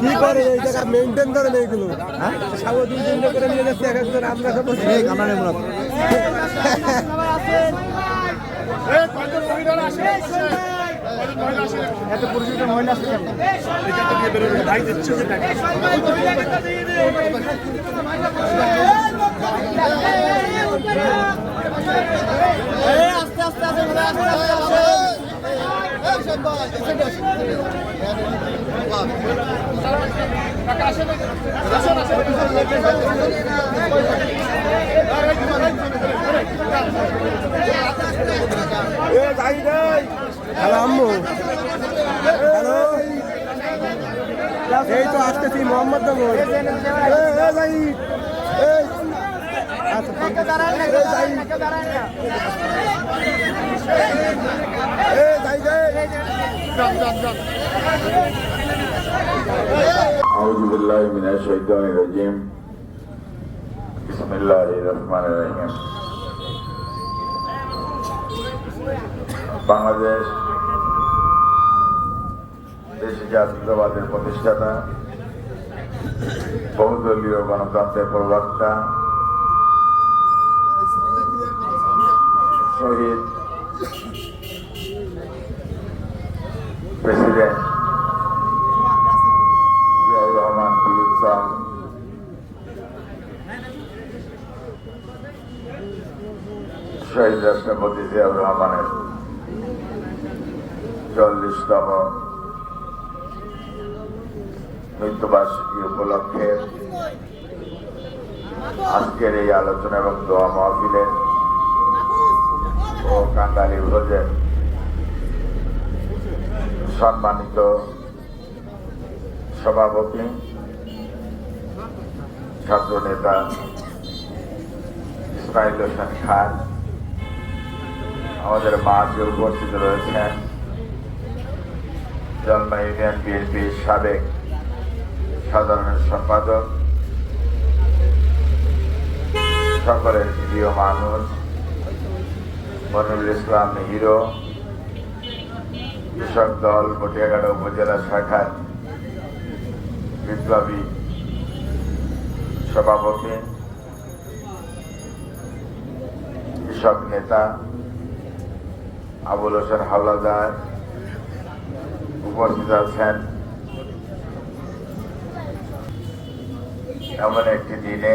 কি করে এই জায়গা মেনটেন হ্যাঁ দুই তিনটে করে নিয়ে যাচ্ছে এক একজন আমরা সব আমরা নেব না এত পরিচিত মহিলা আছে হ্যালো আম্মু হ্যালো এই তো আসতেছি মোহাম্মদ নগর এই। أعوذ بالله من الشيطان الرجيم بسم الله الرحمن الرحيم বাংলাদেশ দেশে জাতীয়তাবাদের প্রতিষ্ঠাতা বহুদলীয় গণতন্ত্রের প্রবক্তা শহীদ প্রেসিডেন্ট জিয়াউর রহমান শহীদ রাষ্ট্রপতি জিয়াউর রহমানের চল্লিশতম মৃত্যুবার্ষিকী উপলক্ষে আজকের এই আলোচনা এবং দোয়া মাহফিলের কাঙ্গালি ভোজের সম্মানিত সভাপতি ছাত্র নেতা ইসমাইল হোসেন খান, আমাদের মাঝে উপস্থিত রয়েছেন জন্মা ইউনিয়ন বিএনপির সাবেক সাধারণ সম্পাদক, সকলের প্রিয় মানুষ মনিরুল ইসলাম হিরো, কৃষক দল পটিয়াঘাটা উপজেলা শাখার বিপ্লবী সভাপতি, কৃষক নেতা আবুল হোসেন হাওলাদার উপস্থিত আছেন। এমন একটি দিনে